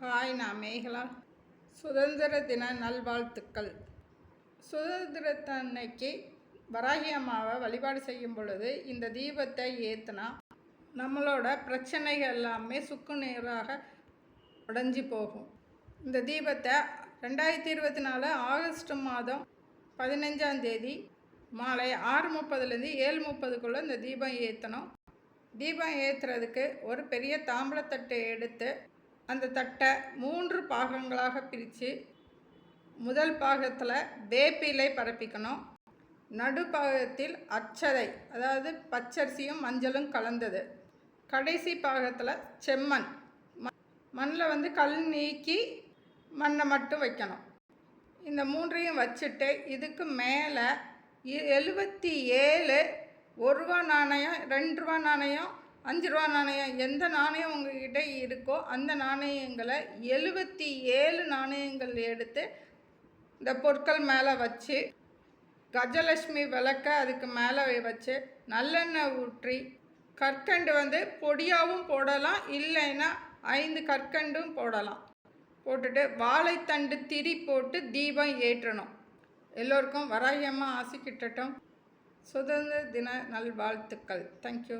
Hi நான் மேகலா. சுதந்திர தின நல்வாழ்த்துக்கள். சுதந்திரத்தன்னைக்கு வராகி அம்மாவை வழிபாடு செய்யும் பொழுது இந்த தீபத்தை ஏற்றுனா நம்மளோட பிரச்சனைகள் எல்லாமே சுக்கு நீராக உடஞ்சி போகும். இந்த தீபத்தை ரெண்டாயிரத்தி இருபத்தி நாலு ஆகஸ்ட் மாதம் பதினஞ்சாம் தேதி மாலை ஆறு முப்பதுலேருந்து ஏழு முப்பதுக்குள்ளே இந்த தீபம் ஏற்றணும் தீபம் ஏற்றுறதுக்கு ஒரு பெரிய தாம்பளத்தட்டை எடுத்து அந்த தட்டை மூன்று பாகங்களாக பிரித்து முதல் பாகத்தில் வேப்பிலை பரப்பிக்கணும். நடுப்பாகத்தில் அச்சதை அதாவது பச்சரிசியும் மஞ்சளும் கலந்தது. கடைசி பாகத்தில் செம்மண். மண்ணில் வந்து கல் நீக்கி மண்ணை மட்டும் வைக்கணும். இந்த மூன்றையும் வச்சுட்டு இதுக்கு மேலே எழுபத்தி ஏழு ஒரு ரூபா நாணயம் ரெண்டு ரூபா நாணயம் அஞ்சு ரூபா நாணயம் எந்த நாணயம் உங்ககிட்ட இருக்கோ அந்த நாணயங்களை எழுபத்தி ஏழு நாணயங்கள் எடுத்து இந்த பொருட்கள் மேலே வச்சு கஜலட்சுமி விளக்க அதுக்கு மேலே வச்சு நல்லெண்ணெய் ஊற்றி கற்கண்டு வந்து பொடியாகவும் போடலாம் இல்லைன்னா ஐந்து கற்கண்டும் போடலாம். போட்டுட்டு வாழைத்தண்டு திரி போட்டு தீபம் ஏற்றணும். எல்லோருக்கும் வராயமாக ஆசை கிட்டட்டும் சுதந்திர தின நல்வாழ்த்துக்கள். தேங்க்யூ